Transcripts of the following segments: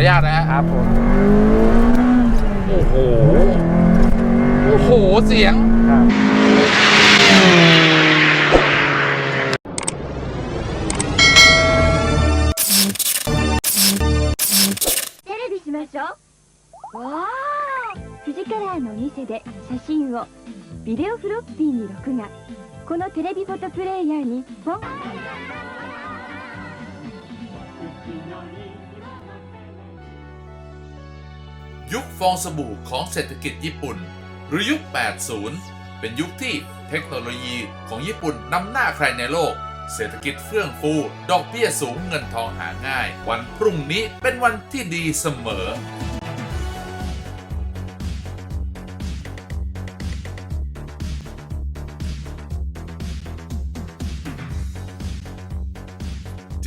อนุญาตนะฮะ ครับผม โอ้โห โอ้โห เสียง ครับ テレビしましょうわあフィジカラーの店で写真をビデオフロッピーに録画このテレビフォトプレイヤーにポン ยุคฟองสบู่ของเศรษฐกิจญี่ปุ่น หรือยุค 80 เป็นยุคที่เทคโนโลยีของญี่ปุ่นนำหน้าใครในโลก เศรษฐกิจเฟื่องฟู ดอกเบี้ยสูงเงินทองหาง่าย วันพรุ่งนี้เป็นวันที่ดีเสมอ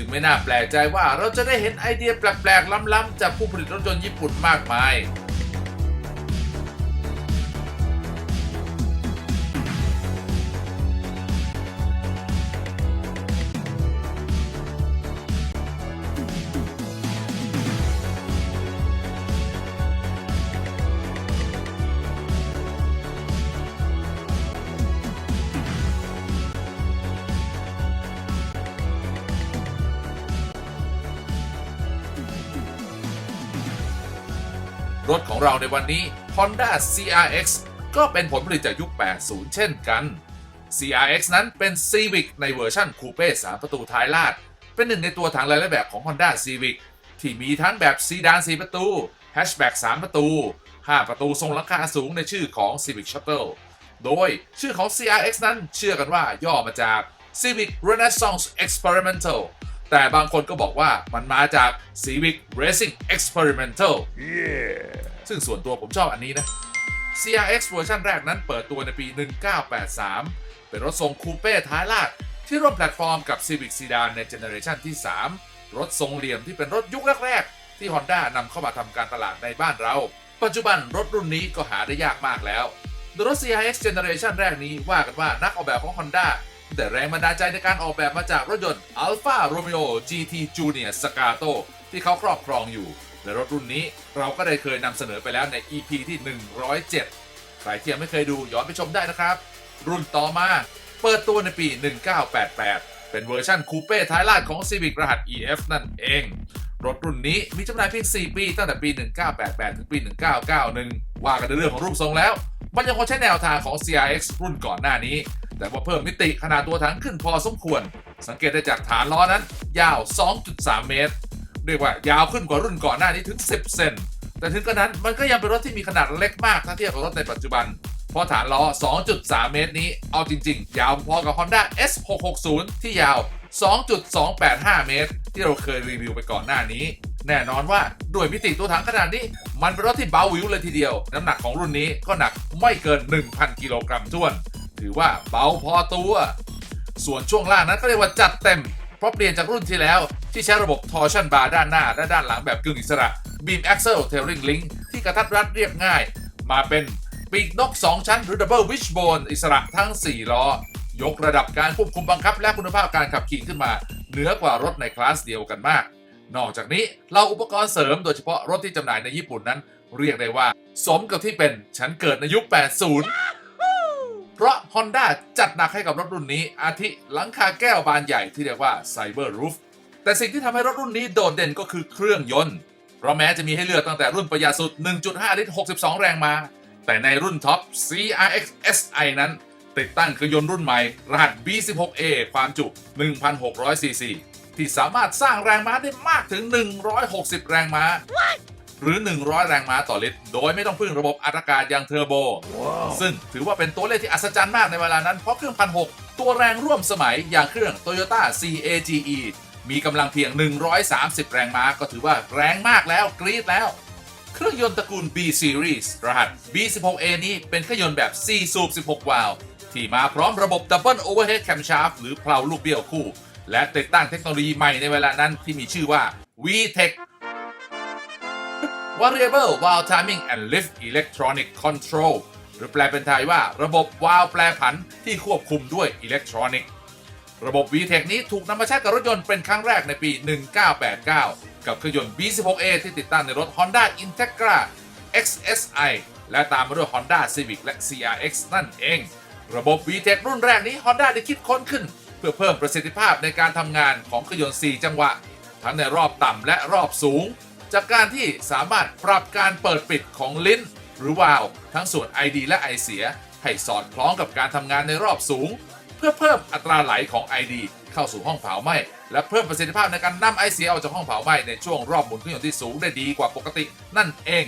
งไม่น่าแปลกใจว่าเราจะได้เห็นไอเดียแปลกๆล้ำๆจากผู้ผลิตรถยนต์ญี่ปุ่นมากมาย วันนี้ Honda CRX ก็เป็นผลผลิตจากยุค 80 เช่นกัน CRX นั้นเป็น Civic ในเวอร์ชั่นคูเป้3ประตูท้ายลาด เป็นหนึ่งในตัวถังหลายแบบของ Honda Civic ที่มีทั้งแบบซีดาน 4 ประตู Hatchback 3 ประตู 5 ประตูทรงหลังคาสูงในชื่อของ Civic Shuttle โดยชื่อของ CRX นั้นเชื่อกันว่าย่อมาจาก Civic Renaissance Experimental แต่บางคนก็บอกว่ามันมาจาก Civic Racing Experimental ซึ่งส่วนตัวผมชอบอันนี้นะ CRX เวอร์ชันแรกนั้นเปิดตัวในปี 1983 เป็นรถทรงคูเป้ท้ายลาดที่ร่วมแพลตฟอร์มกับ Civic Sedan ในเจเนอเรชันที่ 3 รถทรงเหลี่ยมที่เป็นรถยุคแรกๆ ที่ Honda นำเข้ามาทำการตลาดในบ้านเรา ปัจจุบันรถรุ่นนี้ก็หาได้ยากมากแล้วโดยรถ CRX Generation แรกนี้ว่ากันว่านักออกแบบของ Honda แต่แรงบันดาลใจในการออกแบบมาจากรถยนต์ Alfa Romeo GT Junior Scato ที่เขาครอบครองอยู่ และรถรุ่นนี้เราก็ได้เคยนำเสนอไปแล้วใน EP ที่ 107 ใครที่ยังไม่เคยดูย้อนไปชมได้นะครับ รุ่นต่อมาเปิดตัวในปี 1988 เป็นเวอร์ชั่นคูเป้ท้ายลาดของ Civic รหัส EF นั่นเอง รถรุ่นนี้มีจำหน่ายเพียง 4 ปี ตั้งแต่ปี 1988 ถึงปี 1991 ว่ากันในเรื่องของรูปทรงแล้ว มันยังคงใช้แนวทางของ CRX รุ่นก่อนหน้านี้ แต่ว่าเพิ่มมิติขนาดตัวถังขึ้นพอสมควร สังเกตได้จากฐานล้อนั้น ยาว 2.3 เมตรเรียกว่ายาวขึ้นกว่ารุ่นก่อนหน้านี้ถึง 10 เซน แต่ถึงกระนั้นมันก็ยังเป็นรถที่มีขนาดเล็กมากถ้าเทียบกับรถในปัจจุบัน เพราะฐานล้อ 2.3 เมตรนี้ เอาจริง ๆ ยาวพอกับ Honda S660 ที่ยาว 2.285 เมตร ที่เราเคยรีวิวไปก่อนหน้านี้ แน่นอนว่าด้วยมิติตัวถังขนาดนี้ มันเป็นรถที่เบาวิวเลยทีเดียว น้ำหนักของรุ่นนี้ก็หนักไม่เกิน 1,000 กิโลกรัมท้วน ถือว่าเบาพอตัว ส่วนช่วงล่างนั้นก็เรียกว่าจัดเต็ม เพราะเปลี่ยนจากรุ่นที่แล้ว ที่ใช้ระบบ torsion bar ด้านหน้า และด้านหลังแบบกึ่งอิสระ beam axle tailing link ที่กระทัดรัดเรียบง่าย มาเป็นปีกนก 2 ชั้นหรือ double wishbone อิสระทั้ง 4 ล้อ ยกระดับการควบคุมบังคับ และคุณภาพการขับขี่ขึ้นมา เหนือกว่ารถในคลาสเดียวกันมาก นอกจากนี้เราอุปกรณ์เสริมโดยเฉพาะรถที่จำหน่ายในญี่ปุ่นนั้น เรียกได้ว่า สมกับที่เป็นฉันเกิดในยุค 80 เพราะ Honda จัดหนักให้กับรถรุ่นนี้ อาทิหลังคาแก้วบานใหญ่ที่เรียกว่า Cyber Roof แต่สิ่งที่ทำให้รถรุ่นนี้โดดเด่นก็คือเครื่องยนต์ เพราะแม้จะมีให้เลือกตั้งแต่รุ่นประหยัดสุด 1.5 ลิตร 62 แรงม้าแต่ในรุ่นท็อป CRX SI นั้น ติดตั้งเครื่องยนต์รุ่นใหม่ รหัส B16A ความจุ 1,600ซีซีที่สามารถสร้างแรงม้าได้มากถึง 160 แรงม้า หรือ 100 แรงม้าต่อลิตร โดยไม่ต้องพึ่งระบบอัตรากาศอย่างเทอร์โบ ซึ่งถือว่าเป็นตัวเลขที่อัศจรรย์มากในเวลานั้น เพราะเครื่องพันหตัวแรงร่วมสมัยอย่างเครื่อง Toyota CAGE มีกำลังเพียง 130 แรงม้าก็ถือว่าแรงมากแล้วกรี๊ดแล้ว เครื่องยนต์ตระกูล B Series รหัส B16A นี้เป็นเครื่องยนต์แบบ 4 สูบ 16 วาล์วที่มาพร้อมระบบ Double Overhead Camshaft หรือเพลาลูกเบี้ยวคู่ และติดตั้งเทคโนโลยีใหม่ในเวลานั้นที่มีชื่อว่า VTEC Variable Valve Timing and Lift Electronic Control หรือแปลเป็นไทยว่าระบบวาล์วแปรผันที่ควบคุมด้วยอิเล็กทรอนิกส์ระบบ VTEC นี้ถูกนำมาใช้กับรถยนต์เป็นครั้งแรกในปี 1989 กับเครื่องยนต์ B16A ที่ติดตั้งในรถ Honda Integra XSI และตามมาด้วย Honda Civic และ CRX นั่นเอง ระบบ VTEC รุ่นแรกนี้ Honda ได้คิดค้นขึ้น เพื่อเพิ่มประสิทธิภาพในการทำงานของเครื่องยนต์ 4 จังหวะ ทั้งในรอบต่ำและรอบสูง จากการที่สามารถปรับการเปิดปิดของลิ้น หรือวาล์วทั้งส่วน ID และไอเสีย ให้สอดคล้องกับการทำงานในรอบสูง เพื่อเพิ่มอัตราไหลของ ID เข้าสู่ห้องเผาไหม้และเพิ่มประสิทธิภาพในการนำไอเสียออกจากห้องเผาไหม้ในช่วงรอบหมุนเครื่องยนต์ที่สูงได้ดีกว่าปกตินั่นเอง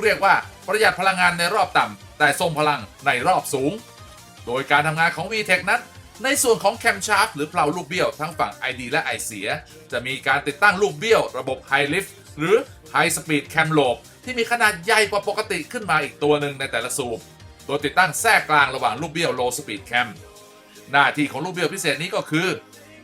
เรียกว่าประหยัดพลังงานในรอบต่ำแต่ทรงพลังในรอบสูง โดยการทำงานของ VTEC นั้นในส่วนของแคมชาร์ t หรือเพลาลูกเบี้ยวทั้งฝั่ง ID และไอเสีย จะมีการติดตั้งลูกเบี้ยวระบบ High Lift หรือ High Speed Cam Lobe ที่มีขนาดใหญ่กว่าปกติขึ้นมาอีกตัวหนึ่งในแต่ละสูบโดยติดตั้งแทรกกลางระหว่างลูกเบี้ยว Low Speed Cam หน้าที่ของลูกเบี้ยวพิเศษนี้ก็คือ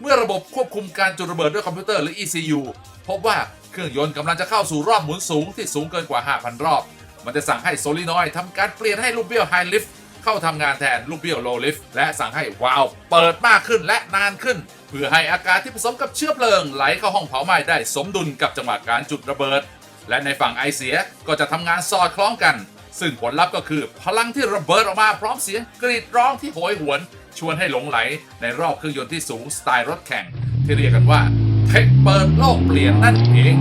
เมื่อระบบควบคุมการจุดระเบิดด้วยคอมพิวเตอร์หรือ ECU พบว่าเครื่องยนต์กำลังจะเข้าสู่รอบหมุนสูงที่สูงเกินกว่า 5,000 รอบ มันจะสั่งให้โซลินอยทำการเปลี่ยนให้ลูกเบี้ยว High Lift เข้าทำงานแทนลูกเบี้ยว Low Lift และสั่งให้วาล์วเปิดมากขึ้นและนานขึ้น เพื่อให้อากาศที่ผสมกับเชื้อเพลิงไหลเข้าห้องเผาไหม้ได้สมดุลกับจังหวะการจุดระเบิด และในฝั่งไอเสียก็จะทำงานสอดคล้องกัน ซึ่งผลลัพธ์ก็คือพลังที่ระเบิดออกมาพร้อมเสียงกรีดร้องที่โหยหวน ชวนให้หลงไหลในรอบเครื่องยนต์ที่สูงสไตล์รถแข่ง ที่เรียกกันว่าเทคเปิดโลกเปลี่ยนนั่นเอง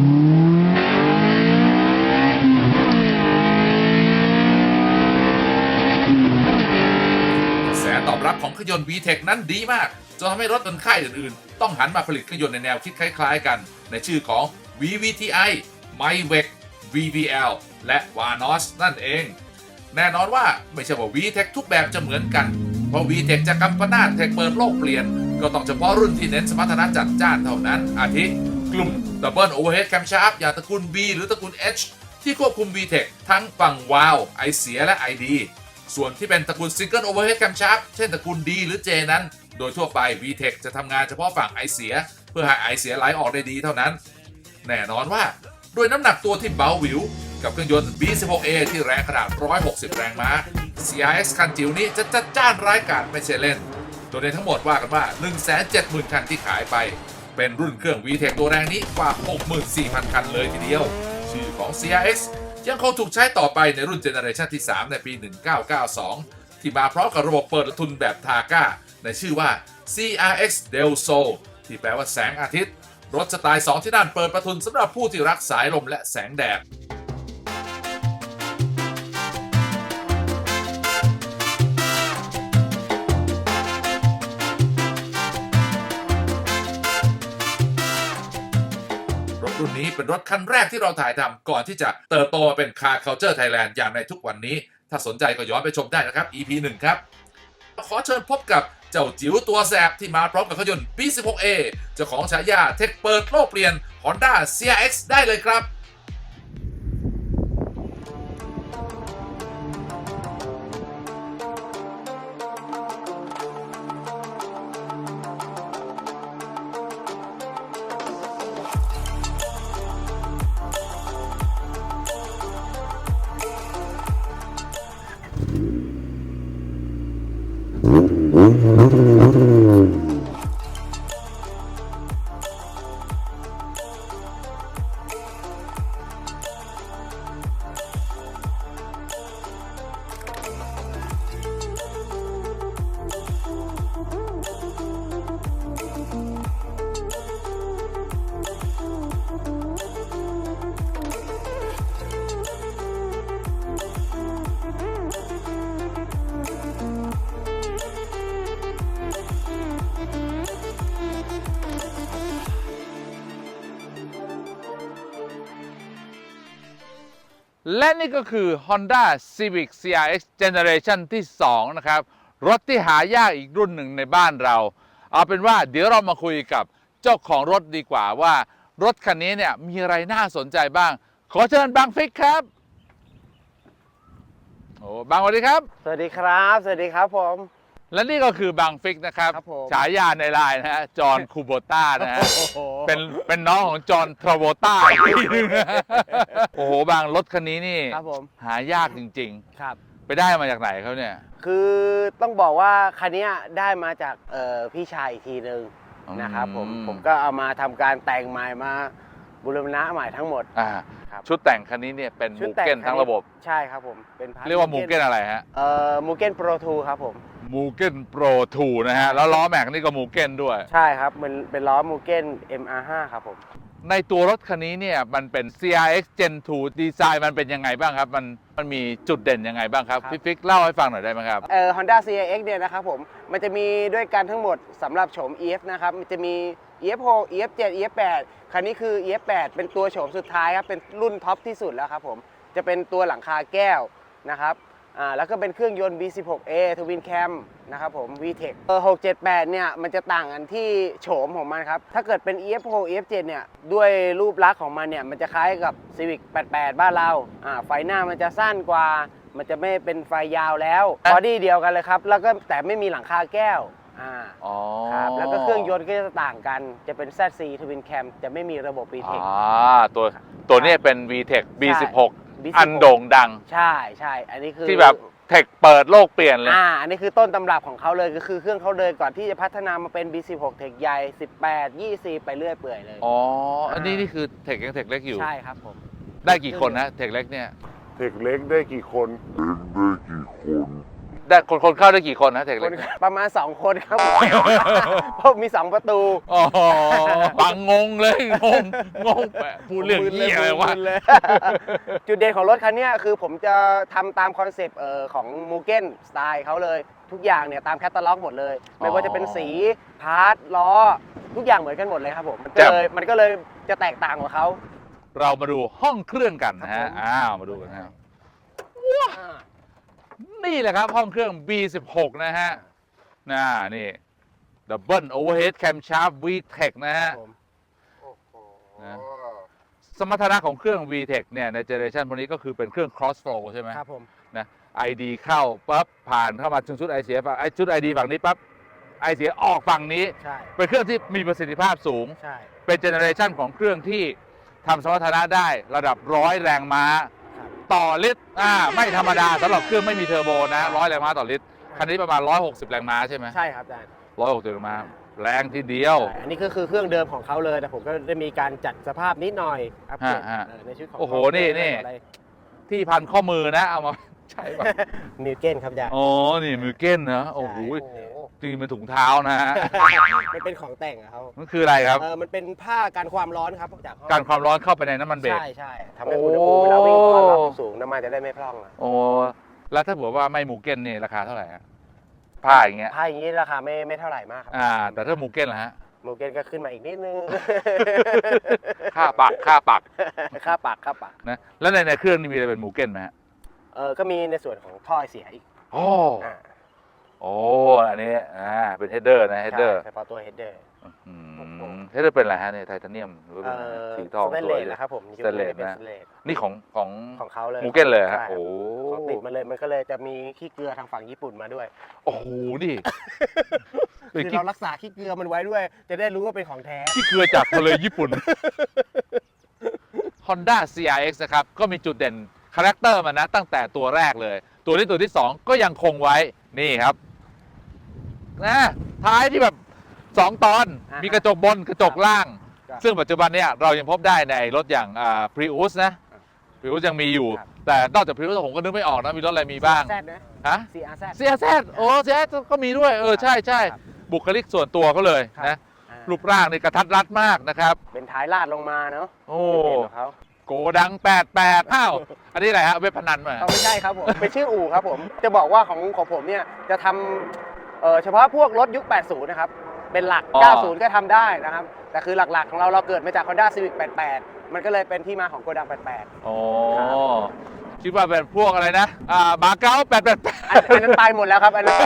นต์ VTEC นั้นดีมากจนทำให้รถยนต์ค่ายอื่นๆ ต้องหันมาผลิตเครื่องยนต์ในแนวคิดคล้ายๆ กัน ในชื่อของ VVTi, MyVec, VVL และ Vanos นั่นเอง แน่นอนว่าไม่ใช่ว่า VTEC ทุกแบบจะเหมือนกัน เพราะ VTEC จะกำปนาตเทคเปิดโลกเปลี่ยน ก็ต้องเฉพาะรุ่นที่เน้นสมรรถนะจัดจ้านเท่านั้น อาทิกลุ่ม Double Overhead Camshaft อย่างตระกูล B หรือตระกูล H ที่ควบคุม VTEC ทั้งฝั่งวาล์วไอเสียและ ID ส่วนที่เป็นตระกูล Single Overhead Camshaft เช่นตระกูล D หรือ J นั้น โดยทั่วไป VTEC จะทำงานเฉพาะฝั่งไอเสีย เพื่อให้ไอเสียไหลออกได้ดีเท่านั้น แน่นอนว่าด้วยน้ำหนักตัวที่เบาหวิว กับเครื่องยนต์ B16A ที่แรงขนาด 160 แรงม้า CRX คันจิ๋วนี้จะจัดจ้านร้ายกาจไม่ใช่เล่น โดยในทั้งหมดว่ากันว่า 170,000 คันที่ขายไป เป็นรุ่นเครื่อง VTEC ตัวแรงนี้กว่า 64,000 คันเลยทีเดียว ชื่อของ CRX ยังคงถูกใช้ต่อไปในรุ่นเจเนอเรชันที่ 3 ในปี 1992 ที่มาพร้อมกับระบบเปิดทุนแบบทาก้าในชื่อว่า CRX Del Sol ที่แปลว่าแสงอาทิตย์ รถสไตล์ 2 ที่นั่นเปิดประทุนสำหรับผู้ที่รักสายลมและแสงแดด เป็นรถคันแรกที่เราถ่ายทำก่อนที่จะเติบโตมาเป็น Car Culture Thailand อย่างในทุกวันนี้ ถ้าสนใจก็ย้อนไปชมได้นะครับ EP 1 ครับขอเชิญพบกับเจ้าจิ๋วตัวแสบที่มาพร้อมกับเครื่องยนต์ B16A เจ้าของฉายาเทคเปิดโลกเปลี่ยน Honda CRX ได้เลยครับ แล นี่ก็คือ Honda Civic CRX Generation ที่ 2 นะครับ รถที่หายากอีกรุ่นหนึ่งในบ้านเรา เอาเป็นว่าเดี๋ยวเรามาคุยกับเจ้าของรถดีกว่าว่า รถคันนี้เนี่ยมีอะไรน่าสนใจบ้าง ขอเชิญบางฟิกครับ โอ้บางสวัสดีครับ สวัสดีครับ สวัสดีครับผม และนี่ก็คือบางฟิกนะครับ ครับผมฉายาในไลน์นะฮะ จอห์นคูโบต้านะฮะ โอ้โห เป็นเป็นน้องของจอห์นทราโวต้าอีกทีหนึงโอ้โห บางรถคันนี้นี่ ครับผม หายากจริง ครับ ๆ ไปได้มาจากไหนเขาเนี่ย คือต้องบอกว่าคันเนี้ยได้มาจากเอ่อพี่ชายอีกทีหนึ่งนะครับผม อืม ผมก็เอามาทำการแต่งใหม่มาบูรณะใหม่ทั้งหมด อ่าครับ ชุดแต่งคันนี้เนี่ยเป็นชุมูดแต่เก้นทั้งระบบ ใช่ครับผม เป็นพาร์ทเรียกว่ามูเก้นอะไรฮะ เอ่อมูเก้นโปรทูครับผม มูเก้นโปร2นะฮะ แล้วล้อแม็กนี่ก็มูเก้นด้วย ใช่ครับ มันเป็นล้อมูเก้น MR5 ครับผม ในตัวรถคันนี้เนี่ยมันเป็น CRX Gen 2 ดีไซน์มันเป็นยังไงบ้างครับ มันมันมีจุดเด่นยังไงบ้างครับ ครับ พี่ฟิกเล่าให้ฟังหน่อยได้ไหมครับ เอ่อ Honda CRX เนี่ยนะครับผม มันจะมีด้วยกันทั้งหมดสำหรับโฉม EF นะครับ มันจะมี EF6 EF7 EF8 คันนี้คือ EF8 เป็นตัวโฉมสุดท้ายครับ เป็นรุ่นท็อปที่สุดแล้วครับผม จะเป็นตัวหลังคาแก้วนะครับ อ่าแล้วก็เป็นเครื่องยนต์ V16A Twin Cam นะครับผม VTEC เออ678 เนี่ย มันจะต่างกันที่โฉมของมันครับ ถ้าเกิดเป็น EF6 EF7 เนี่ย ด้วยรูปลักษณ์ของมันเนี่ย มันจะคล้ายกับ Civic 88 บ้านเราอ่าไฟหน้ามันจะสั้นกว่า มันจะไม่เป็นไฟยาวแล้วบอดี้เดียวกันเลยครับ แล้วก็แต่ไม่มีหลังคาแก้วอ่าอ๋อครับแล้วก็เครื่องยนต์ก็จะต่างกันจะเป็น ZC Twin Cam จะไม่มีระบบอ่ VTEC าตัวตัวเนี้เป็น VTEC B16 B16 อันโด่งดัง ใช่ใช่อันนี้คือที่แบบเทคเปิดโลกเปลี่ยนเลย อ่าอันนี้คือต้นตำรับของเขาเลยก็คือเครื่องเขาเลยก่อนที่จะพัฒนามาเป็น B16 เทคใหญ่ 18 20 ไปเรื่อยเปื่อยเลยอ๋อ อันนี้นี่คือเทคยังเทคเล็กอยู่ ใช่ครับผม ได้กี่คนนะเทคเล็กเนี่ยเด็กเล็กได้กี่คน ได้คนคนเข้าได้กี่คนนะเทคคเล็กนประมาณ 2 คนครับผมเพราะมี 2 ประตู อ๋อฟังงงเลยงงงงแปะพูดเรื่องเหี้ยอะไรวะ มึนเลยจุดเด่นของรถคันเนี้ยคือผมจะทำตามคอนเซปต์เอ่อของมูเก้นสไตล์เขาเลยทุกอย่างเนี่ยตามแคตตาล็อกหมดเลย ไม่ว่าจะเป็นสีพาร์ทล้อ ทุกอย่างเหมือนกันหมดเลยครับผมมันก็เลยมันก็เลยจะแตกต่างกว่าเขา เรามาดูห้องเครื่องกันนะครัฮะบผม อ้าว มาดูกันนะครับ นี่แหละครับ ห้องเครื่อง B16 นะฮะน่านี่ Double Overhead Camshaft VTEC นะฮะ ผมนะ สมรรถนะของเครื่อง VTEC เนี่ยในเจเนอเรชันพวกนี้ก็คือเป็นเครื่อง cross flow ใช่ไหม ครับผมนะ ID เข้าปั๊บผ่านเข้ามาถึงชุด i อเสียฝั่งไอชุด ID ฝั่งนี้ปั๊บไอเสียออกฝั่งนี้ ใช่ เป็นเครื่องที่มีประสิทธิภาพสูง ใช่ เป็นเจเนอเรชันของเครื่องที่ทำสมรรถนะได้ระดับร้อยแรงม้าครับ ต่อลิตรอ่าไม่ธรรมดาสำหรับเครื่องไม่มีเทอร์โบนะร้อยแรงม้าต่อลิตรคันนี้ประมาณ 160 แรงม้าใช่ไหมใช่ครับอาจารย์160แรงม้าแรงทีเดียวใช่อันนี้ก็คือเครื่องเดิมของเขาเลยแต่ผมก็ได้มีการจัดสภาพนิดหน่อยอัปเกรดฮะฮะเออในชุดของโอ้โหเขานี่นี่อะไร ที่พันข้อมือนะเอามา ใช่ป่ะมิวเก้นครับอาจารย์อ๋อนี่มือเก้นนะโอ้โหใช่จริงๆเป็นถุงเท้านะฮะมันเป็นของแต่งอะเขามันคืออะไรครับ เออมันเป็นผ้ากันความร้อนครับจากห้องการความร้อนเข้าไปในน้ำมันเบรก ใช่ใช่ทำให้อุณหภูมิเวลาวิ่งความร้อนสูงน้ำมันจะได้ไม่พร่องอะโอ้แล้วถ้าบอกว่าไม่หมูเก้นนี่ราคาเท่าไหร่ฮะผ้าอย่างเงี้ย ผ้าอย่างนี้ราคาไม่ไม่เท่าไหร่มากครัอ่า แต่ถ้าหมูเก้นล่ะฮะมูเก้นก็ขึ้นมาอีกนิดนึง ค่าปักค่าปักค่าปักค่าปักนะ แล้วในในเครื่องนี่มีอะไรเป็นหมูเก้นไหมฮะ เออก็มีในส่วนของท่อไอเสียอีกโอ้อ่าโอ้อันนี้อ่าเป็นเฮดเดอร์นะเฮดเดอร์ใช่เฉพาะตัวเฮดเดอร์เฮดเดอร์เป็นอะไรฮะเนี่ยไทเทเนียมหรือว่าเอเป็นอะไรอสีทองสแตนสเลวยสนะครับผมสแตนเลสเป็นนะ สแตนเลสนี่ของของของเขาเลยหมูเก้นเลยฮะใช่โอ้ของติดมาเลยมันก็เลยจะมีขี้เกลือทางฝั่งญี่ปุ่นมาด้วยโอ้โหนี่เป็นคือขี้เรารักษาขี้เกลือมันไว้ด้วย จะได้รู้ว่าเป็นของแท้ ขี้เกลือจากทะเลญี่ปุ่น Honda CRX นะครับ ก็มีจุดเด่น คาแรคเตอร์มันนะตั้งแต่ตัวแรกเลย ตัวที่ตัวที่ 2 ก็ยังคงไว้นี่ครับนะท้ายที่แบบ 2 ตอนอ่าฮะมีกระจกบนกระจกล่าง ครับซึ่งปัจจุบันเนี่ยเรายังพบได้ในรถอย่างอ่า Prius นะ Prius ยังมีอยู่ ครับ แต่นอกจาก Prius ผมก็นึกไม่ออกนะมีรถอะไรมีบ้างแซดนะ ฮะ CRZ CRZ โอ้ CRZ ก็มีด้วย เออ ใช่ใช่ครับบุคลิกส่วนตัวเขาเลยครับ นะอ่ารูปร่างนี่กระทัดรัดมากนะครับ เป็นท้ายลาดลงมาเนาะโอ้จุดเด่นของเขา โกดัง 88อ้าวอันนี้อะไรฮะเว็บพนันมาเขาไม่ใช่ครับผม เป็นชื่ออู่ครับผม จะบอกว่าของของผมเนี่ยจะทำเอ่อเฉพาะพวกรถยุค 80 นะครับ เป็นหลัก อ๋อ 90 ก็ทำได้นะครับ แต่คือหลักๆ ของเราเราเกิดมาจาก Honda Civic 88 มันก็เลยเป็นที่มาของโกดัง 88โอ้ คิดว่าเป็นพวกอะไรนะ อ่า บาเก้า888อันอันนั้นตายหมดแล้วครับอันนั้น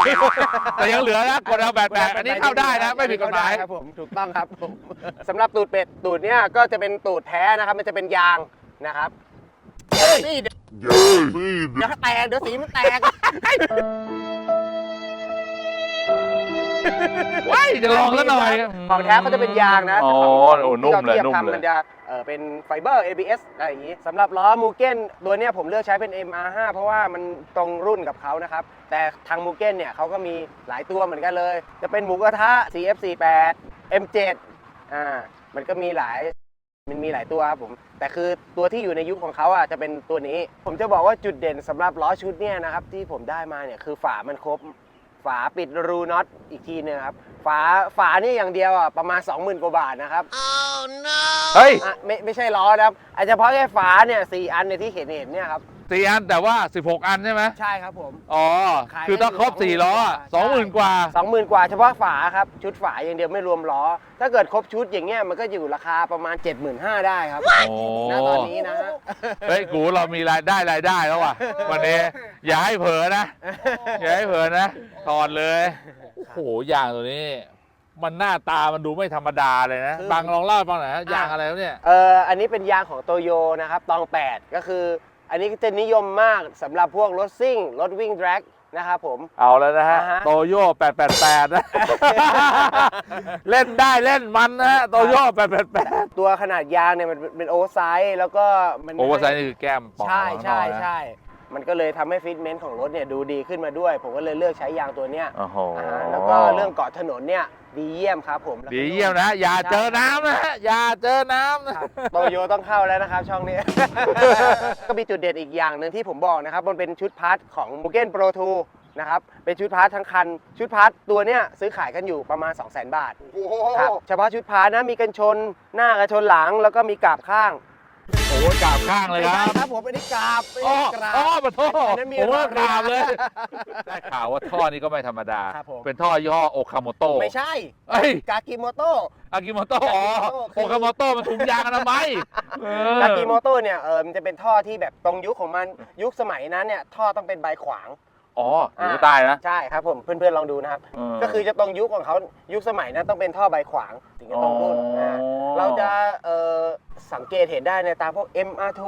แต่ยังเหลือนะโกดัง88อันนี้เข้าได้นะ ไม่ผิดกฎหมายครับผมถูกต้องครับผมสำหรับตูดเป็ดตูดเนี่ยก็จะเป็นตูดแท้นะครับ มันจะเป็นยางนะครับนี่เดี๋ยวเย้ยนี่เดี๋ยวแตกเดี๋ยวสีมันแตกว้ายจะลองแล้วหน่อยของแท้ก็จะเป็นยางนะอ๋อแต่ของโอ้นุ่มเลยที่ราทีบนุ่มทำเลยมันจะ เออเป็นไฟเบอร์ ABS อะไรอย่างนี้สำหรับล้อมูเก้นตัวเนี้ยผมเลือกใช้เป็น MR5 เพราะว่ามันตรงรุ่นกับเขานะครับ แต่ทางมูเก้นเนี่ยเขาก็มีหลายตัวเหมือนกันเลย จะเป็นหมูกระทะ CF48 M7 อ่ามันก็มีหลายมันมีหลายตัวครับผม แต่คือตัวที่อยู่ในยุคของเขาอะจะเป็นตัวนี้ ผมจะบอกว่าจุดเด่นสำหรับล้อชุดเนี่ยนะครับที่ผมได้มาเนี่ยคือฝามันครบ ฝาปิดรูน็อตอีกทีนึงครับ ฝาฝานี่อย่างเดียวอะประมาณ 20,000กว่าบาทนะครับเฮ้ย อะไม่ไม่ใช่ล้อนะครับอาจจะเฉพาะแค่ฝาเนี่ยสี่อันเนี่ยที่เห็นเห็นเนี่ยครับ สี่อันแต่ว่า 16 อันใช่ไหมใช่ครับผม อ๋อ ขายคือต้องครบได้อยู่4ล้อสองหมื่นกว่าสองหมื่นกว่าเฉพาะฝาครับ ชุดฝาอย่างเดียวไม่รวมล้อ ถ้าเกิดครบชุดอย่างเงี้ยมันก็อยู่ราคาประมาณ 75,000 ได้ครับโอ้ ณตอนนี้นะฮะ เฮ้ยกูเรามีรายได้รายได้แล้วว่ะ วันนี้ อย่าให้เผลอนะ อย่าให้เผลอนะถอดเลยโอ้โหยางตัวนี้ มันหน้าตามันดูไม่ธรรมดาเลยนะคือ บางลองเล่าให้ฟังหน่อยนะยางอะไรวะเนี่ย เอออันนี้เป็นยางของโตโยนะครับ ตอง 8 ก็คือ อันนี้จะนิยมมากสำหรับพวกรถซิ่ง รถวิ่งแดร็กนะครับผม เอาแล้วนะฮะอ่าฮะ โตโย่888 นะ เล่นได้เล่นมันนะฮะโตโย่888 ตัวขนาดยางเนี่ยมันเป็นโอเวอร์ไซส์แล้วก็มันโอเวอร์ไซส์นี่คือแก้มปองใช่ของใช่น้อยนะใช่ มันก็เลยทำให้ฟิตเมนต์ของรถเนี่ยดูดีขึ้นมาด้วย ผมก็เลยเลือกใช้ยางตัวเนี้ยโอ้โหอ่าแล้วก็เรื่องเกาะถนนเนี่ยดีเยี่ยมครับผมแล้วก็ดีเยี่ยมนะ อย่าเจอน้ำนะฮะอย่าเจอน้ำนะครับโตโยต้องเข้าแล้วนะครับช่องนี้ ก็มีจุดเด่นอีกอย่างหนึ่งที่ผมบอกนะครับ มันเป็นชุดพาร์ทของ m u g e n Pro 2 นะครับ เป็นชุดพาร์ททั้งคัน ชุดพาร์ทตัวเนี้ยซื้อขายกันอยู่ประมาณ 2 0 0 0 0 0 บาท ครับเฉพาะชุดพาร์ทนะมีกันชนหน้ากันชนหลังแล้วก็มีกราบข้าง โอ้ยกราบข้างเลยครับไม่ใช่ครับผมอันนี้กราบไม่อ๋อใช่กราบอ๋อมาโทษอันนั้นมีผมว่าราคากราบเลยได้ข่าวว่าท่อนี้ก็ไม่ธรรมดา ครับผม เป็นท่อยี่ห้อโอคาโมโตไม่ใช่ เอ้ยกากิโมโต้ อากิโมโตอ๋ออากิโมโต้คือโอคาโมโตมันถุงยางอนามัยเออ กากิโมโต้เนี่ยเออมันจะเป็นท่อที่แบบตรงยุคของมันยุคสมัยนั้นเนี่ยท่อต้องเป็นใบขวางอ๋ออยู่ใต้นะใช่ครับผมเพื่ อนๆลองดูนะครับเก็คือจะตรงยุคของเขายุคสมัยนั้นต้องเป็นท่อใบขวางถึงจะตรงรุ่นอ๋ออ่าเราจะเอ่อสังเกตเห็นได้ในตามพวก MR2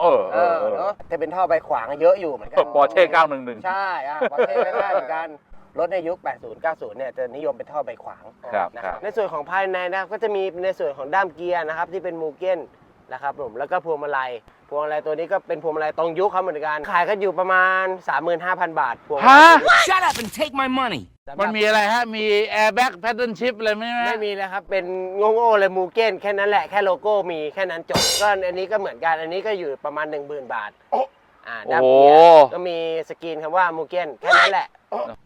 เออเอเอออเออเนอะจะเป็นท่อใบขวางเยอะอยู่เหมือนกันปอร์เช่911ใช่อะปอร์เช่ก็ได้เหมือนกันรถในยุค 80 90 เนี่ยจะนิยมเป็นท่อใบขวางครับนะคครัรับบในส่วนของภายในนะครับก็จะมีในส่วนของด้ามเกียร์นะครับที่เป็นมูเก้น นะครับผมแล้วก็พวงมาลัย พวงมาลัยตัวนี้ก็เป็นพวงมาลัยตรงยุคเขาเหมือนกัน ขายกันอยู่ประมาณ 35,000 บาท พวงมาลัฮะยตัวนี้ Shut up and take my money. สำหรับมันมีอะไรฮะ มีแอร์แบ็กแพทเทิร์นชิพอะไรไหมไม่มีเลยครับ เป็นโง่ๆเลยมูเก้นแค่นั้นแหละ แค่โลโก้มีแค่นั้นจบ ก็อันนี้ก็เหมือนกัน อันนี้ก็อยู่ประมาณ 1 0,000 บาทอ่าโอ้ด้านโหเกียร์ก็มีสกรีนคำว่ามูเก้นแค่นั้นแหละ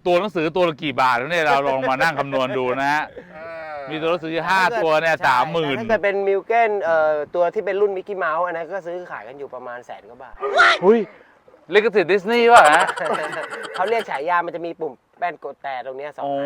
ตัวหนังสือตัวละกี่บาทแล้วเนี่ยเราลองมานั่งคำนวณดูนะฮะ มีตัวหนังสือห้าตัวเนี่ยใช่สามหมื่นแต่ถ้าเกิดเป็นมิวเก้นเอ่อตัวที่เป็นรุ่นมิกกี้เมาส์อันนั้นก็ซื้อขายกันอยู่ประมาณแสนกว่าบาทหุ้ยลิขสิทธิ์ดิสนีย์ป่ะฮะเขาเรียกฉายามันจะมีปุ่มแป้นกดแต่ตรงเนี้ยสองโอ้อั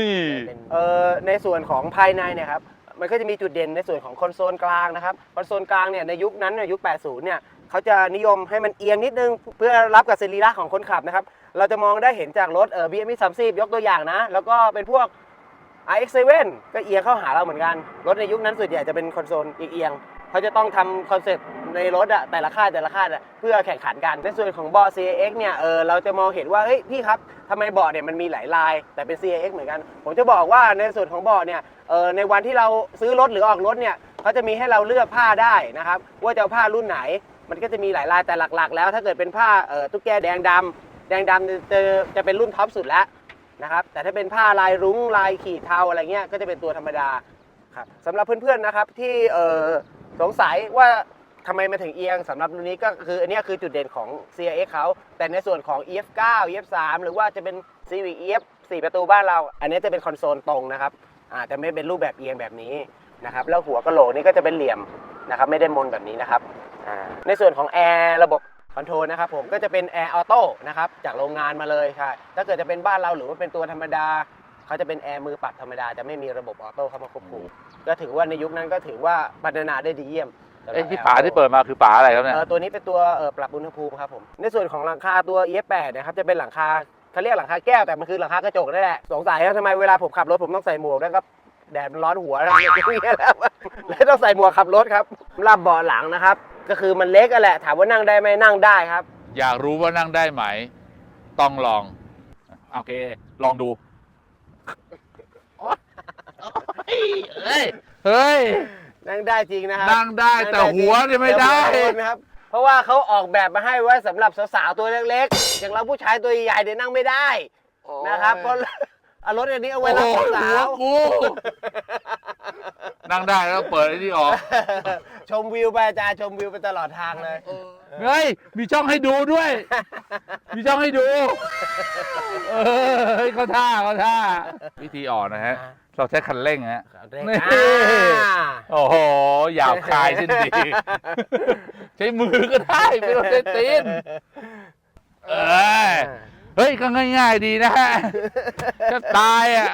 นยเป็นเอ่อในส่วนของภายในเนี่ยครับมันก็จะมีจุดเด่นในส่วนของคอนโซลกลางนะครับคอนโซลกลางเนี่ยในยุคนั้นเนี่ยยุค 80 เนี่ย เขาจะนิยมให้มันเอียงนิดนึงเพื่อรับกับสรีระของคนขับนะครับ เราจะมองได้เห็นจากรถเอ่อ BMX 30ยกตัวอย่างนะ แล้วก็เป็นพวก iX7 ก็เอียงเข้าหาเราเหมือนกัน รถในยุคนั้นส่วนใหญ่จะเป็นคอนโซลเอียงเขาจะต้องทำคอนเซ็ปต์ในรถอะแต่ละค่ายแต่ละค่ายอะเพื่อแข่งขันกัน ในส่วนของเบาะ CX เนี่ยเออเราจะมองเห็นว่าเฮ้ยพี่ครับทำไมเบาะเนี่ยมันมีหลายลาย แต่เป็น CX เหมือนกัน ผมจะบอกว่าในส่วนของเบาะเนี่ยเออในวันที่เราซื้อรถหรือออกรถเนี่ยเขาจะมีให้เราเลือกผ้าได้นะครับว่าจะเอาผ้ารุ่นไหน มันก็จะมีหลายลายแต่หลักๆ แล้ว ถ้าเกิดเป็นผ้าเออตุ๊กแกแดงดำแดงดำจะจะเป็นรุ่นท็อปสุดแล้วนะครับแต่ถ้าเป็นผ้าลายรุ้งลายขีดเทาอะไรเงี้ยก็จะเป็นตัวธรรมดาครับสำหรับเพื่อนๆนะครับที่เอ่อสงสัยว่าทำไมมาถึงเอียงสำหรับรุ่นนี้ก็คืออันเนี้ยคือจุดเด่นของ CRX เขาแต่ในส่วนของ EF9 EF3 หรือว่าจะเป็น Civic EF 4 ประตูบ้านเรา อันนี้จะเป็นคอนโซลตรงนะครับอ่าจะไม่เป็นรูปแบบเอียงแบบนี้นะครับแล้วหัวกะโหลกนี่ก็จะเป็นเหลี่ยมนะครับไม่ได้มนแบบนี้นะครับ อ่าในส่วนของแอร์ระบบคอนโทรลนะครับผมก็จะเป็นแอร์ออโต้นะครับจากโรงงานมาเลยใช่ถ้าเกิดจะเป็นบ้านเราหรือว่าเป็นตัวธรรมดาเขาจะเป็นแอร์มือปรับธรรมดาจะไม่มีระบบออโต้เข้ามาควบคุมก็ถือว่าในยุคนั้นก็ถือว่าพัฒนาได้ดีเยี่ยมสำหรับไอ้ที่ Air ฝา Auto ที่เปิดมาคือฝาอะไรครับเนี่ยเออตัวนี้เป็นตัวเออปรับอุณหภูมิครับผมในส่วนของหลังคาตัว EF8 นะครับจะเป็นหลังคาเขาเรียกหลังคาแก้วแต่มันคือหลังคากระจกนั่นแหละสงสัยว่าทำไมเวลาผมขับรถผมต้องใส่หมวกแล้วก็แดดมันร้อนหัวแล้วอย่างเงี้ยแล้วเลยต้องใส่หมวกขับรถครับสำหรับเบาะหลังนะครับ ก็คือมันเล็กอะแหละ ถามว่านั่งได้ไหมนั่งได้ครับ อยากรู้ว่านั่งได้ไหม ต้องลอง โอเค ลองดู เฮ้ย เฮ้ย นั่งได้จริงนะครับนั่งได้แต่หัวเนี่ยไม่ได้ แต่หัวโดนนะครับ เพราะว่าเขาออกแบบมาให้ไว้สำหรับสาวๆตัวเล็กๆ อย่างเราผู้ชายตัวใหญ่ๆเดี๋ยวนั่งไม่ได้นะครับเพราะเอารถอันนี้เอาโอ้ไว้โหรับหัสาววกูนั่งได้แล้วเปิดไอ้นี่ออกชมวิวไปอาจารย์ชมวิวไปตลอดทางเลย เฮ้ยมีช่องให้ดูด้วย มีช่องให้ดูเออเฮ้ยเขาท่าเขาท่า วิธีออกนะฮะเราใช้คันเร่งฮะนี่ อ่าโอ้โหหยาบคายเช่นดี ใช้มือก็ได้ ไม่ต้องใช้ตีน เอย เฮ้ยก็ง่ายๆดีนะฮะจะตายอะ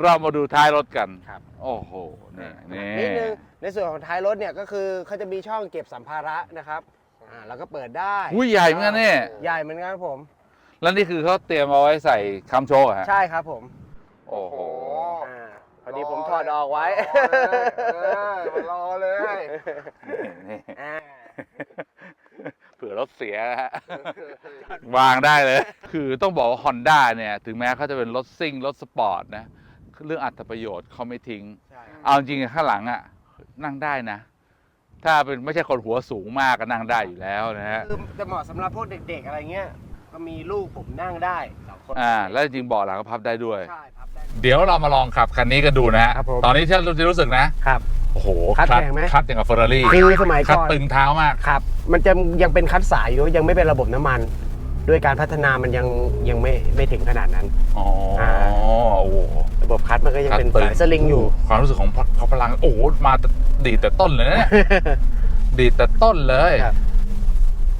เรามาดูท้ายรถกัน ครับ โอ้โหนี่นี่นิดนึงในส่วนของท้ายรถเนี่ยก็คือเขาจะมีช่องเก็บสัมภาระนะครับอ่าแล้วก็เปิดได้อุ้ยใหญ่เหมือนกันเนี่ยใหญ่เหมือนกันครับผม แล้วนี่คือเขาเตรียมเอาไว้ใส่คำโชว์อะฮะใช่ครับผมโอ้โห อ่าพอดีผมถอดออกไว้รอเลยนี่อ่า เผื่อรถเสียนะฮะ วางได้เลย คือต้องบอกว่า Honda เนี่ย ถึงแม้เขาจะเป็นรถซิ่ง รถสปอร์ตนะ เรื่องอัตประโยชน์เขาไม่ทิ้งใช่เอาจริงๆข้างหลังอะนั่งได้นะ ถ้าเป็นไม่ใช่คนหัวสูงมากก็นั่งได้อยู่แล้วนะฮะ คือจะเหมาะสำหรับพวกเด็กๆอะไรเงี้ย ก็มีลูกผมนั่งได้สองคน อ่า แล้วจริงๆเบาะหลังก็พับได้ด้วย ใช่พับได้ เดี๋ยวเรามาลองขับคันนี้กันดูนะฮะครับผม ตอนนี้ที่เราจะรู้สึกนะครับ โอ้โหคัดคัดแรงไหมคัดอย่างกับเฟอร์รารี่คือสมัยคัดก่อนตึงเท้ามาก ครับ มันจะยังเป็นคัดสายอยู่ยังไม่เป็นระบบน้ำมัน ด้วยการพัฒนามันยังยังไม่ไม่ถึงขนาดนั้น อ๋ออ่า โอ้โหระบบคัดมันก็ยังเป็นคัดตึงสายสลิงอยู่ ความรู้สึกของพพลัง โอ้โหมาแต่ดีดแต่ต้นเลยนะเนี่ย ดีดแต่ต้นเลยครับ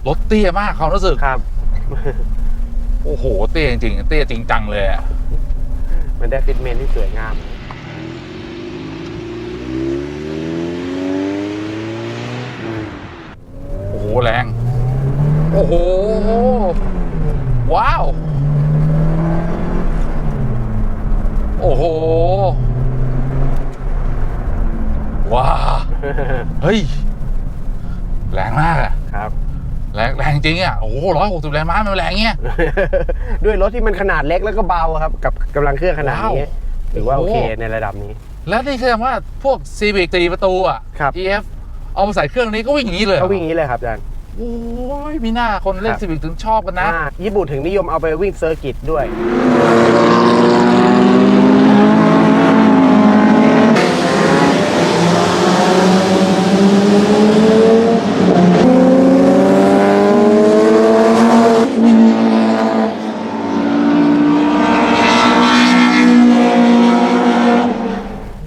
รถเตี้ยมากความรู้สึก ครับ โอ้โห เตี้ยจริงๆเตี้ยจริงจังเลยอะ มันได้ฟิตเมนที่สวยงาม โอ้โห แรง โอ้โห ว้าว โอ้โห ว้าวเฮ้ย แรงมากอะครับ แรงแรงจริงอะ โอ้โหร้อยหกสิบแรงม้ามันแรงเงี้ย ด้วยรถที่มันขนาดเล็กแล้วก็เบาครับ กับกำลังเครื่องขนาดนี้ว้าวถือว่าโอ้โอโหเคในระดับนี้ แล้วนี่คือว่าพวกซีวิกตีประตูอะครับ EF เอามาใส่เครื่องนี้ก็วิ่งอย่างนี้เลยเหรอเขาวิ่งอย่างนี้เลยครับอาจารย์โอ้ยมีหน้าคนเล่นครับซีวิกถึงชอบกันนะอ่าญี่ปุ่นถึงนิยมเอาไปวิ่งเซอร์กิตด้วย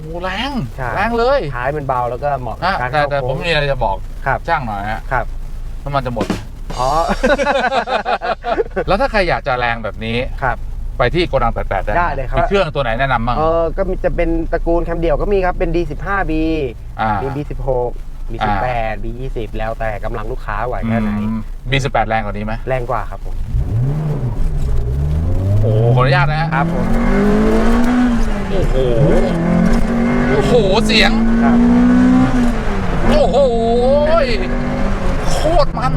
โอ้แรง ใช่ แรงเลย ท้ายมันเบาแล้วก็เหมาะกับฮะการแต่เข้าแต่ผโค้มง มีอะไรจะบอกครับ ช่างหน่อยฮะครับ น้ำมันจะหมด อ๋อ แล้วถ้าใครอยากจะแรงแบบนี้ ครับ ไปที่โกดัง88ได้ได้เลยครับ มีเครื่องตัวไหนแนะนำบ้างเออก็มีจะเป็นตระกูลแคมเดี่ยวก็มีครับเป็น D15B อ่า มี B16 B18 B20 แล้วแต่กำลังลูกค้าไหวแค่ไหน บีสิบแปดแรงกว่านี้ไหมแรงกว่าครับผม โอ้โหขออนุญาตนะฮะครับผม โอ้โห โอ้โหเสียง ครับโอ้โหโคตรมัน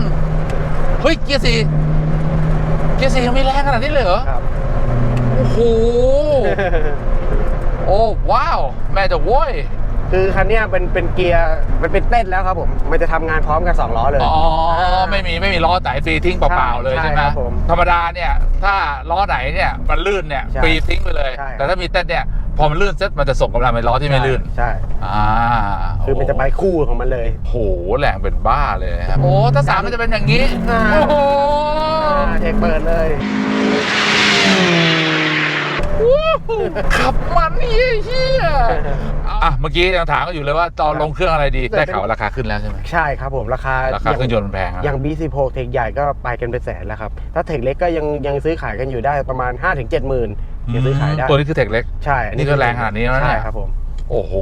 เฮ้ยเกียร์สี่เกียร์สี่ยังไม่แรงขนาดนี้เลยเหรอ ครับ โอ้โห โอ้ว้าว แม่จะโว้ย คือคันเนี้ยเป็นเป็นเกียร์มันเป็นเต้นแล้วครับผม มันจะทำงานพร้อมกันสองล้อเลย อ๋อ ไม่มีไม่มีล้อไหนฟรีทิ้งเปล่าๆเลยใช่ใช่ไหมครับผมธรรมดาเนี่ย ถ้าล้อไหนเนี่ยมันลื่นเนี่ยใช่ฟรีทิ้งไปเลย ใช่ แต่ถ้ามีเต้นเนี่ย พอมันลื่นเซ็ตมันจะส่งกำลังไปล้อที่ไม่ลื่น ใช่ อ่าคือมันจะไปคู่ของมันเลย โหแรงเป็นบ้าเลยครับโอ้ถ้าสามมันจะเป็นอย่างนี้อ่า โอ้โหอ่าเทคเปิดเลย ขับมันเฮียอะเมื่อกี้ยังถามกันอยู่เลยว่าตอนลงเครื่องอะไรดีได้ข่าวราคาขึ้นแล้วใช่ไหมใช่ครับผมราคาราคาเครื่องยนต์มันแพงอะอย่าง B16 เทคใหญ่ก็ไปกันเป็นแสนแล้วครับ ถ้าเทคเล็กก็ยังยังซื้อขายกันอยู่ได้ประมาณ 5-7หมื่น ยังซื้อขายได้ ตัวนี้คือเทคเล็ก ใช่นี่ก็แรงขนาดนี้แล้วนะ ใช่ครับผม โอ้โห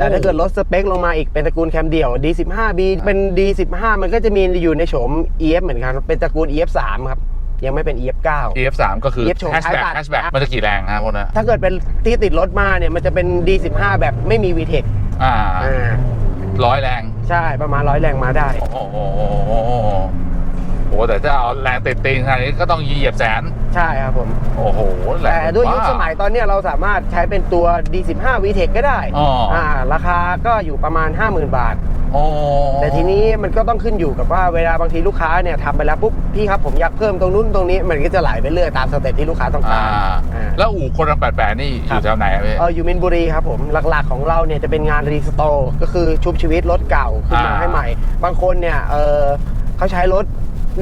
แต่ถ้าเกิดลดสเปคลงมาอีกเป็นตระกูลแคมเดี่ยว D15B เป็น D15 มันก็จะมีอยู่ในโฉม EF เหมือนกันเป็นตระกูล EF3 ครับ ยังไม่เป็น EF9 EF3 ก็คือ EF โฉมแฮชแบ็กท้ายปัดแฮชแบ็กมันจะกี่แรงครับพวกนั้นถ้าเกิดเป็นที่ติดรถมาเนี่ยมันจะเป็น D15 แบบไม่มี VTEC อ่าอ่าร้อยแรง ใช่ประมาณร้อยแรงมาได้ โอ้โหโอ้แต่ถ้าเอาแรงติดตีนขนาดนี้ก็ต้องเหยียบแสน ใช่ครับผม โอ้โหแรงแต่ด้วยยุคบ้าสมัยตอนเนี้ยเราสามารถใช้เป็นตัว D15 VTEC ก็ได้อ๋ออ่ราคาก็อยู่ประมาณ 50,000 บาท โอ้แต่ทีนี้มันก็ต้องขึ้นอยู่กับว่าเวลาบางทีลูกค้าเนี่ยทำไปแล้วปุ๊บพี่ครับผมอยากเพิ่มตรงนู้นตรงนี้มันก็จะไหลไปเรื่อยตามสเต็ปที่ลูกค้าต้องอ่าการอ่า แล้วอู่คนรังแปดแปดนี่อครับยู่แถวไหนอะพี่ เอออยู่มินบุรีครับผมหลักๆของเราเนี่ยจะเป็นงานรีสโตร์ก็คือชุบชีวิตรถเก่าขึ้นมาอ่าให้ใหม่ บางคนเนี่ยเออเขาใช้รถ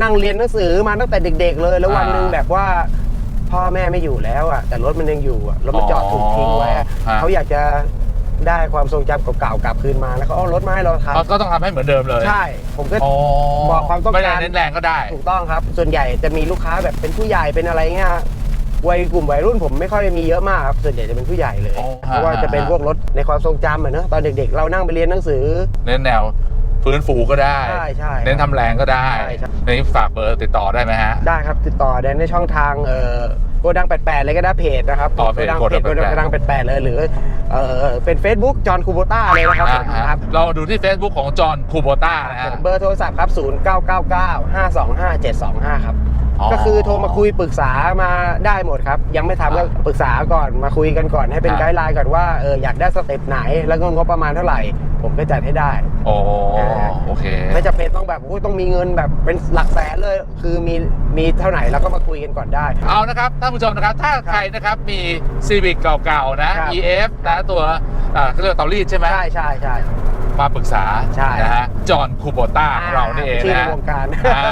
นั่งเรียนหนังสือมาตั้งแต่เด็ก ๆ เลย แล้ววันหนึ่งแบบว่า พ่อแม่ไม่อยู่แล้วอะแต่รถมันยังอยู่อะรถมันจอดถูกทิ้งไว้อะอ่าเขาอยากจะได้ความทรงจำเก่าๆกลับคืนมาแล้วเขาเอารถมาให้เราเขาทำก็ต้องทำให้เหมือนเดิมเลยใช่ ผมก็ อ๋อบอกความต้องการ ไม่ได้เน้นแรงก็ได้ ถูกต้องครับ ส่วนใหญ่จะมีลูกค้าแบบเป็นผู้ใหญ่เป็นอะไรเงี้ยวัยกลุ่มวัยรุ่นผมไม่ค่อยมีเยอะมากครับ ส่วนใหญ่จะเป็นผู้ใหญ่เลย อ๋อเพราะว่าจะเป็นพวกรถในความทรงจำอะเนอะตอนเด็กๆ เรานั่งไปเรียนหนังสือ เน้นแนว ฟื้นฟูก็ได้ใช่ใช่เน้นทำแรงก็ได้ใช่ใช่นี่ฝากเบอร์ติดต่อได้ไหมฮะ ได้ครับติดต่อได้ในช่องทางเอ่อโกดัง88เลยก็ได้เพจนะครับอ๋อเพจโกดังโกดังเพจโกดัง88เลยหรือเอ่อเป็น Facebook จอห์นคูโบต้าเลยนะครับผมอ่าฮะครับเราดูที่ Facebook ของจอห์นคูโบต้านะฮะ เบอร์โทรศัพท์ครับ 0999525725 ครับอ๋อ ก็คือโทรมาคุยปรึกษามาได้หมดครับ ยังไม่ทำก็ปรึกษาก่อนมาคุยกันก่อนให้เป็นครับไกด์ไลน์ก่อนว่าเอออยากได้สเต็ปไหน แล้วก็งบประมาณเท่าไหร่ ผมก็จัดให้ได้โอ้โอเคไม่จำเป็นต้องแบบโอ้ยต้องมีเงินแบบเป็นหลักแสนเลย คือมีมีเท่าไหร่เราก็มาคุยกันก่อนได้ เอานะครับท่านผู้ชมนะครับ ถ้าใครนะครับมี Civic เก่าๆนะครับ EF นะตัวอ่าเขาเรียกว่าเตารีดใช่ไหมใช่ใช่ใช่ มาปรึกษาใช่ นะฮะจอห์นคูโบต้าของเรานี่เองชื่อนะในวงการ อ่า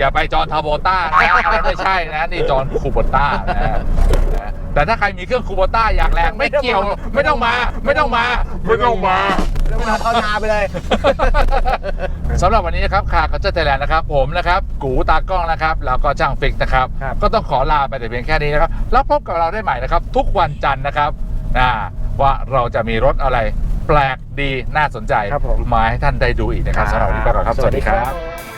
อย่าไปจอห์นทาโบต้านะอันนั้นไม่ใช่นะนี่จอห์นคูโบต้านะนะแต่ถ้าใครมีเครื่องคูโบต้าอย่างแรงไม่เกี่ยวไม่ต้องมาไม่ต้องมาไม่ต้องมา แล้วมันเอาเข้านาไปเลย สำหรับวันนี้นะครับคาร์คัลเจอร์ไทยแลนด์นะครับ ผมนะครับ กูตากล้องนะครับ แล้วก็จ้างฟิกนะครับ ครับ ก็ต้องขอลาไปแต่เพียงแค่นี้นะครับ แล้วพบกับเราได้ใหม่นะครับ ทุกวันจันทร์นะครับนะว่าเราจะมีรถอะไรแปลก ดีน่าสนใจครับผม มาให้ท่านได้ดูอีกนะครับสำหรับวันนี้ไปก่อนครับ สวัสดีครับบ